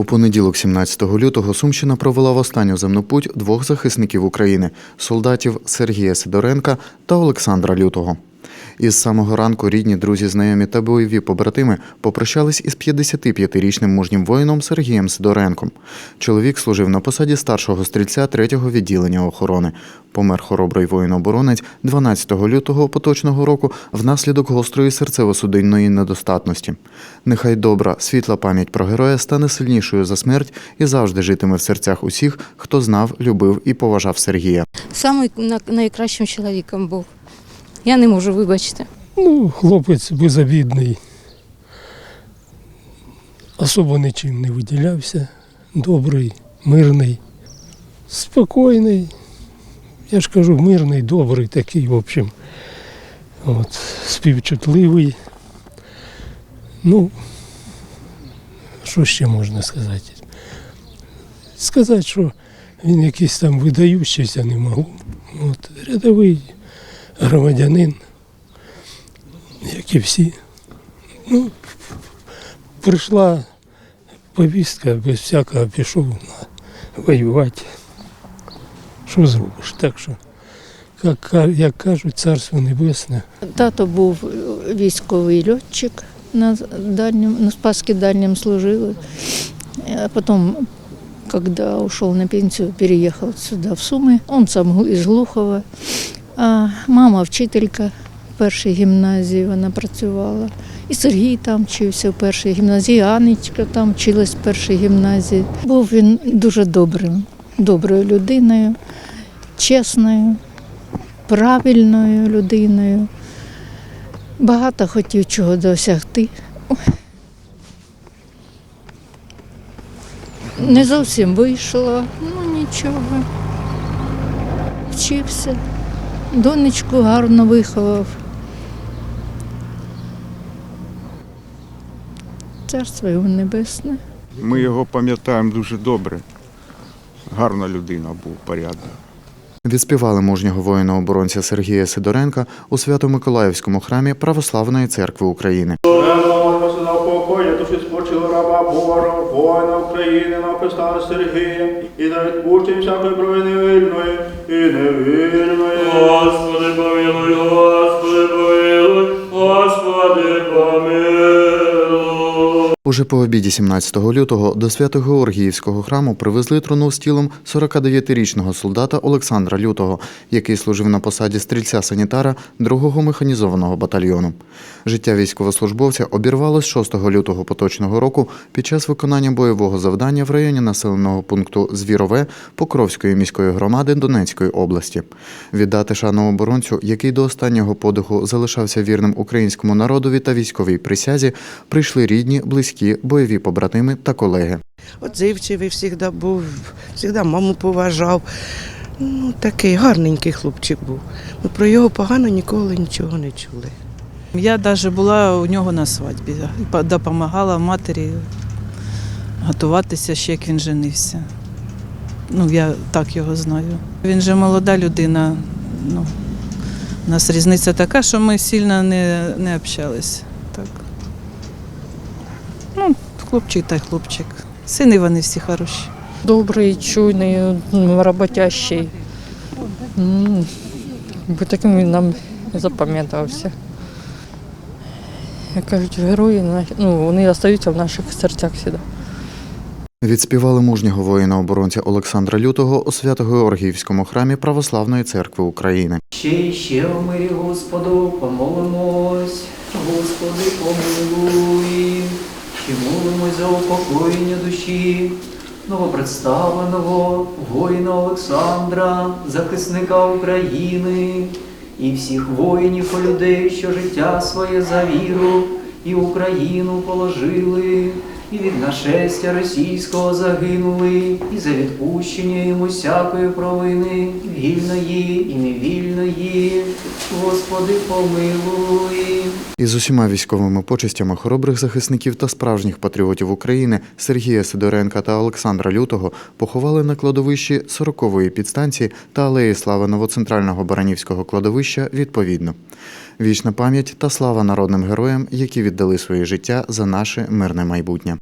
У понеділок, 17 лютого, Сумщина провела в останню земну путь двох захисників України солдатів Сергія Сидоренка та Олександра Лютого. Із самого ранку рідні, друзі, знайомі та бойові побратими попрощались із 55-річним мужнім воїном Сергієм Сидоренком. Чоловік служив на посаді старшого стрільця 3-го відділення охорони. Помер хоробрий воїн-оборонець 12 лютого поточного року внаслідок гострої серцево-судинної недостатності. Нехай добра, світла пам'ять про героя стане сильнішою за смерть і завжди житиме в серцях усіх, хто знав, любив і поважав Сергія. Самий найкращим чоловіком був. Я не можу, вибачте. Ну, хлопець безобідний. Особо нічим не виділявся. Добрий, мирний, спокійний. Я ж кажу, мирний, добрий такий, в общем. От, співчутливий. Ну, що ще можна сказати? Сказати, що він якийсь там видаючийся не можу. От, рядовий громадянин, як і всі. Ну, прийшла повістка, без всякого пішов воювати. Що зробиш? Так що, як, як кажуть, царство небесне. Тато був військовий льотчик на дальнем, на Спаске дальнем служил. А потом, когда ушел на пенсию, переехал сюда, в Сумы. Он сам из Глухова. А мама вчителька в першій гімназії, вона працювала. І Сергій там вчився в першій гімназії, Анечка там вчилась в першій гімназії. Був він дуже добрим, доброю людиною, чесною, правильною людиною. Багато хотів чого досягти. Не зовсім вийшло, ну нічого. Вчився, донечку гарно виховав. Царство його небесне. Ми його пам'ятаємо дуже добре. Гарна людина був, порядна. Відспівали мужнього воїна-оборонця Сергія Сидоренка у Свято-Миколаївському храмі Православної церкви України. Покоя душі спочили раба Божого, воїна України, написано Сергія, і за відпущення всякої провини вільної і невільної. Уже по обіді 17 лютого до Свято-Георгіївського храму привезли труну з тілом 49-річного солдата Олександра Лютого, який служив на посаді стрільця-санітара 2-го механізованого батальйону. Життя військовослужбовця обірвалось 6 лютого поточного року під час виконання бойового завдання в районі населеного пункту Звірове Покровської міської громади Донецької області. Віддати шану оборонцю, який до останнього подиху залишався вірним українському народові та військовій присязі, прийшли рідні, близькі, бойові побратими та колеги. Отзивчивий завжди був, завжди маму поважав. Ну, такий гарненький хлопчик був. Ми про його погано ніколи нічого не чули. Я навіть була у нього на свадьбі, допомагала матері готуватися ще як він женився. Ну, я так його знаю. Він же молода людина. Ну, у нас різниця така, що ми сильно не, не общалися. Ну, хлопчик та й хлопчик. Сини вони всі хороші. добрий, чуйний, роботящий. Бо таким він нам запам'ятався. Як кажуть, герої ну, вони залишаються в наших серцях завжди. Відспівали мужнього воїна-оборонця Олександра Лютого у Свято-Георгіївському храмі Православної церкви України. Ще й ще в мирі Господу помолимось, Господи помилуй, ще молимось за упокоєння душі новопредставленого воїна Олександра, захисника України і всіх воїнів і людей, що життя своє за віру і Україну положили, і від нашестя російського загинули, і за відпущення йому всякої провини, вільної і невільної. Господи, помилуй. Із усіма військовими почестями хоробрих захисників та справжніх патріотів України Сергія Сидоренка та Олександра Лютого поховали на кладовищі 40-ї підстанції та алеї слави новоцентрального Баранівського кладовища відповідно. Вічна пам'ять та слава народним героям, які віддали своє життя за наше мирне майбутнє.